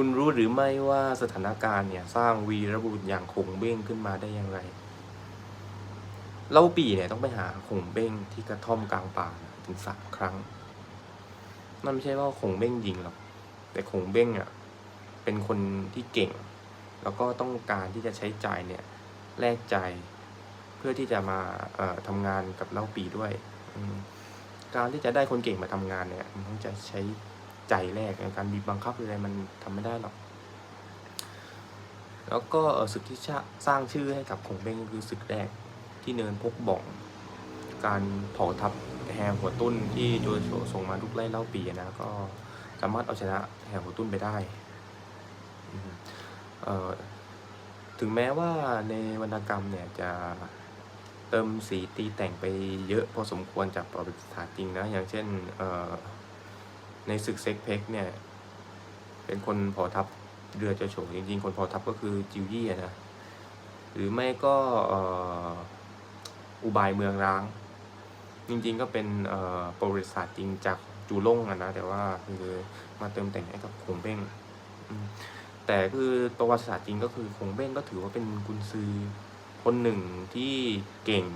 คุณรู้หรือไม่ว่าสถานการณ์เนี่ย สร้างวีรบุรุษอย่างคงเบ้งขึ้นมาได้อย่างไร เล่าปีเนี่ยต้องไปหาคงเบ้งที่กระท่อมกลางป่าถึงสามครั้งนั่นไม่ใช่ว่าคงเบ้งยิงหรอกแต่คงเบ้งอะเป็นคนที่เก่ง แล้วก็ต้องการที่จะใช้จ่ายเนี่ยแลกใจเพื่อที่จะมาเอ่อทำงานกับเล่าปีด้วย การที่จะได้คนเก่งมาทำงานเนี่ยมันต้องจะใช้ ใจแลกการบีบบังคับหรืออะไรมันทำไม่ได้หรอก แล้วก็ศึกที่สร้างชื่อให้กับคงเบ้งก็คือศึกแรกที่เนินพกบ่อง การเผาทับแฮมหัวตุ้นที่โจโฉส่งมาลุกไล่เล่าปีนะก็สามารถเอาชนะแฮมหัวตุ้นไปได้ถึงแม้ว่าในวรรณกรรมเนี่ยจะเติมสีตีแต่งไปเยอะพอสมควรจากประวัติศาสตร์จริงนะ อย่างเช่น ในศึกเซ็กเพ็กเนี่ย เป็นคนเผาทับเรือเจ้าโฉจริงๆ คนเผาทับก็คือจิวยี่อะนะ หรือไม่ก็ออุบายเมืองร้าง จริงๆก็เป็นประวัติศาสตร์จริงจากจูล่งอะนะแต่ว่าคือมาเติมแต่งให้กับคงเบ้งแต่คือประวัติศาสตร์จริงก็คือคงเบ้งก็ถือว่าเป็นกุนซือคนหนึ่งที่เก่ง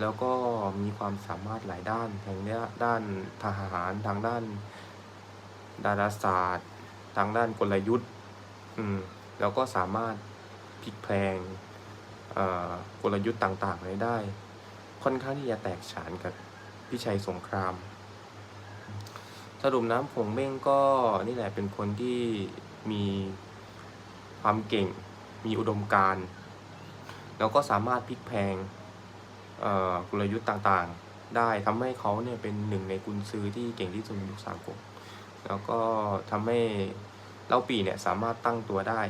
แล้วก็มีความสามารถหลายด้านทางด้านทหารทางด้าน ดาราศาสตร์ ทางด้านกลยุทธ์อืมแล้วก็สามารถพลิกแพลงกลยุทธ์ต่างๆได้ ค่อนข้างที่จะแตกฉานกับพิชัยสงครามสรุปน้ำผงเบ้งก็นี่แหละเป็นคนที่มีความเก่ง มีอุดมการณ์แล้วก็สามารถพลิกแพงกลยุทธ์ต่างๆ ได้ทำให้เขาเนี่ยเป็นหนึ่งในกุนซื้อที่เก่งที่สุดในยุคสามกล แล้วก็ทำให้เล่าปีเนี่ยสามารถตั้งตัวได้